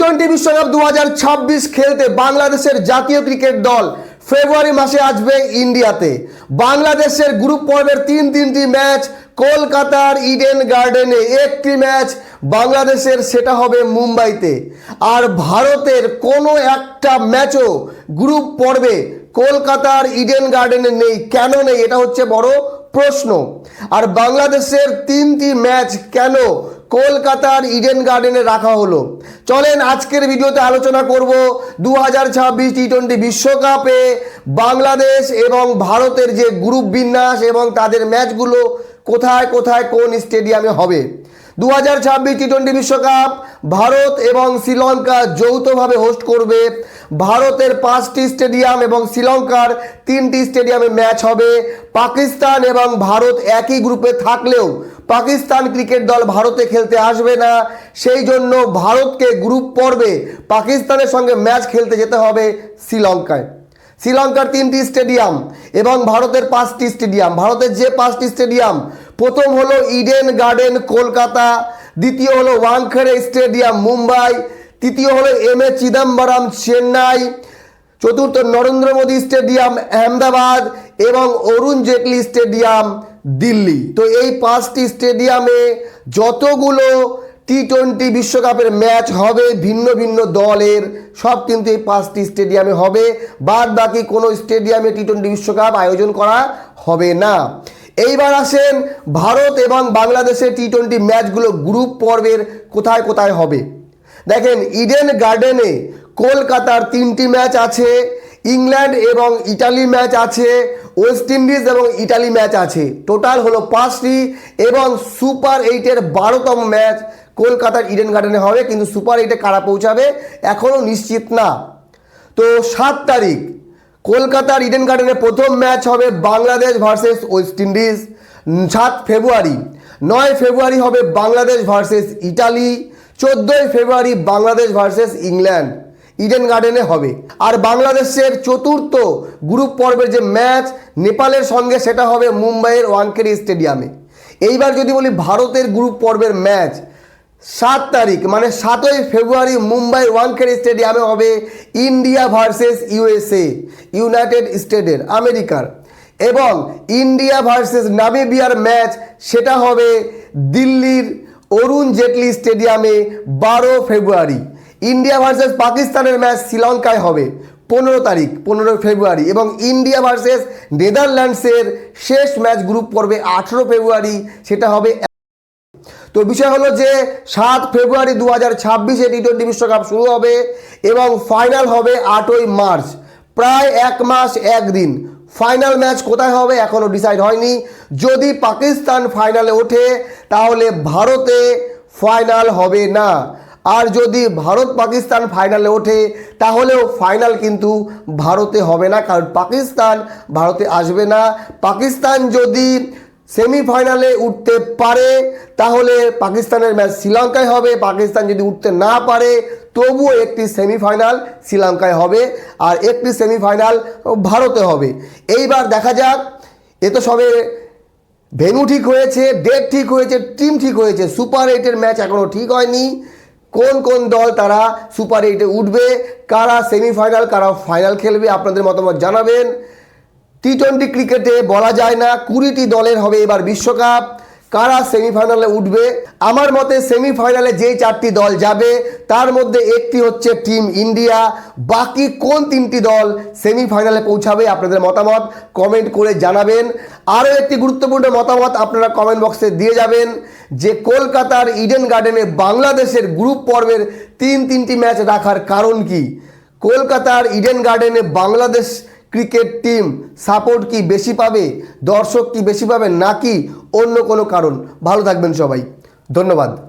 Twenty বিশ্বকাপ দু খেলতে বাংলাদেশের জাতীয় ক্রিকেট দল ফেব্রুয়ারি মাসে আসবে ইন্ডিয়াতে। বাংলাদেশের গ্রুপ পর্বের তিন তিনটি ম্যাচ কলকাতার ইডেন গার্ডেনে একটি ম্যাচ বাংলাদেশের সেটা হবে মুম্বাইতে। আর ভারতের কোনো একটা ম্যাচও গ্রুপ পর্বে কলকাতার ইডেন গার্ডেনে নেই। কেন নেই? এটা হচ্ছে বড় প্রশ্ন। আর বাংলাদেশের তিনটি ম্যাচ কেন কলকাতার ইডেন গার্ডেনে রাখা হলো। চলেন আজকের ভিডিওতে আলোচনা করব দু হাজার ছাব্বিশ টি টোয়েন্টি বিশ্বকাপে বাংলাদেশ এবং ভারতের যে গ্রুপ বিন্যাস এবং তাদের ম্যাচগুলো কোথায় কোথায়, কোন স্টেডিয়ামে হবে। দু হাজার ছাব্বিশ টি টোয়েন্টি বিশ্বকাপ ভারত এবং শ্রীলঙ্কা যৌথভাবে হোস্ট করবে। ভারতের পাঁচটি স্টেডিয়াম এবং শ্রীলঙ্কার তিনটি স্টেডিয়ামে ম্যাচ হবে। পাকিস্তান এবং ভারত একই গ্রুপে থাকলেও পাকিস্তান ক্রিকেট দল ভারতে খেলতে আসবে না। সেই জন্য ভারতকে গ্রুপ পর্বে পাকিস্তানের সঙ্গে ম্যাচ খেলতে যেতে হবে শ্রীলঙ্কায়। শ্রীলঙ্কার তিনটি স্টেডিয়াম এবং ভারতের পাঁচটি স্টেডিয়াম ভারতের যে পাঁচটি স্টেডিয়াম প্রথম হলো ইডেন গার্ডেন কলকাতা, দ্বিতীয় হলো ওয়াংখেড়ে স্টেডিয়াম মুম্বাই, তৃতীয় হলো এম এ চিদম্বরম চেন্নাই, চতুর্থ নরেন্দ্র মোদী স্টেডিয়াম আহমেদাবাদ এবং অরুণ জেটলি স্টেডিয়াম দিল্লি। তো এই পাঁচটি স্টেডিয়ামে যতগুলো টি টোয়েন্টি বিশ্বকাপের ম্যাচ হবে, ভিন্ন ভিন্ন দলের সব কিন্তু এই পাঁচটি স্টেডিয়ামে হবে। বাদ বাকি কোনো স্টেডিয়ামে টি টোয়েন্টি বিশ্বকাপ আয়োজন করা হবে না। এইবার আসেন ভারত এবং বাংলাদেশের টি টোয়েন্টি ম্যাচগুলো গ্রুপ পর্বের কোথায় কোথায় হবে। দেখেন, ইডেন গার্ডেনে কলকাতার তিনটি ম্যাচ আছে, ইংল্যান্ড এবং ইটালি ম্যাচ আছে ওয়েস্ট ইন্ডিজ এবং ইটালি ম্যাচ আছে। টোটাল হলো পাঁচটি এবং সুপার এইটের বারোতম ম্যাচ কলকাতার ইডেন গার্ডেনে হবে, কিন্তু সুপার এইটে কারা পৌঁছাবে এখনও নিশ্চিত না। তো সাত তারিখ, কলকাতার ইডেন গার্ডেনে প্রথম ম্যাচ হবে বাংলাদেশ ভার্সেস ওয়েস্ট ইন্ডিজ। সাত ফেব্রুয়ারি, নয় ফেব্রুয়ারি হবে বাংলাদেশ ভার্সেস ইটালি, চোদ্দোই February Bangladesh versus England. Eden গার্ডেনে হবে। আর বাংলাদেশের চতুর্থ গ্রুপ পর্বের যে ম্যাচ নেপালের সঙ্গে, সেটা হবে মুম্বাইয়ের ওয়ানকেরি স্টেডিয়ামে। এইবার যদি বলি ভারতের গ্রুপ পর্বের ম্যাচ সাত তারিখ মানে সাতই ফেব্রুয়ারি মুম্বাই ওয়ানখেড়ে স্টেডিয়ামে হবে ইন্ডিয়া ভার্সেস ইউএসএ, ইউনাইটেড স্টেটের আমেরিকার। এবং ইন্ডিয়া ভার্সেস নামিবিয়ার ম্যাচ সেটা হবে দিল্লির অরুণ জেটলি স্টেডিয়ামে বারো ফেব্রুয়ারি। ইন্ডিয়া ভার্সেস পাকিস্তানের ম্যাচ শ্রীলঙ্কায় হবে। পনেরো তারিখ পনেরো ফেব্রুয়ারি এবং ইন্ডিয়া ভার্সেস নেদারল্যান্ডসের শেষ ম্যাচ গ্রুপ পর্বে আঠেরো ফেব্রুয়ারি, সেটা হবে তো বিষয় হলো যে, সাত ফেব্রুয়ারি দু হাজার ছাব্বিশে টি টোয়েন্টি বিশ্বকাপ শুরু হবে এবং ফাইনাল হবে আটই মার্চ। প্রায় এক মাস একদিন ফাইনাল ম্যাচ কোথায় হবে এখনও ডিসাইড হয়নি। যদি পাকিস্তান ফাইনালে ওঠে, তাহলে ভারতে ফাইনাল হবে না। আর যদি ভারত পাকিস্তান ফাইনালে ওঠে, তাহলেও ফাইনাল কিন্তু ভারতে হবে না, কারণ পাকিস্তান ভারতে আসবে না। পাকিস্তান যদি সেমিফাইনালে উঠতে পারে, তাহলে পাকিস্তানের ম্যাচ শ্রীলঙ্কায় হবে। পাকিস্তান যদি উঠতে না পারে, তবুও একটি সেমিফাইনাল শ্রীলঙ্কায় হবে আর একটি সেমিফাইনাল ভারতে হবে। এইবার দেখা যাক, এ তো সবে ভেন্যু ঠিক হয়েছে ডেট ঠিক হয়েছে টিম ঠিক হয়েছে সুপার এইটের ম্যাচ এখনও ঠিক হয়নি। কোন কোন দল তারা সুপার এইটে উঠবে, কারা সেমিফাইনাল কারা ফাইনাল খেলবে আপনাদের মতামত জানাবেন। টি টোয়েন্টি ক্রিকেটে বলা যায় না, কুড়িটি দলের হবে এবার বিশ্বকাপ। কারা সেমিফাইনালে উঠবে? আমার মতে সেমিফাইনালে যেই চারটি দল যাবে, তার মধ্যে একটি হচ্ছে টিম ইন্ডিয়া। বাকি কোন তিনটি দল সেমিফাইনালে পৌঁছাবে আপনাদের মতামত কমেন্ট করে জানাবেন। আরও একটি গুরুত্বপূর্ণ মতামত আপনারা কমেন্ট বক্সে দিয়ে যাবেন যে কলকাতার ইডেন গার্ডেনে বাংলাদেশের গ্রুপ পর্বের তিন তিনটি ম্যাচ রাখার কারণ কি? কলকাতার ইডেন গার্ডেনে বাংলাদেশ ক্রিকেট টিম সাপোর্ট কি বেশি পাবে? দর্শক কি বেশি পাবে? নাকি অন্য কোনো কারণ। ভালো থাকবেন সবাই। ধন্যবাদ।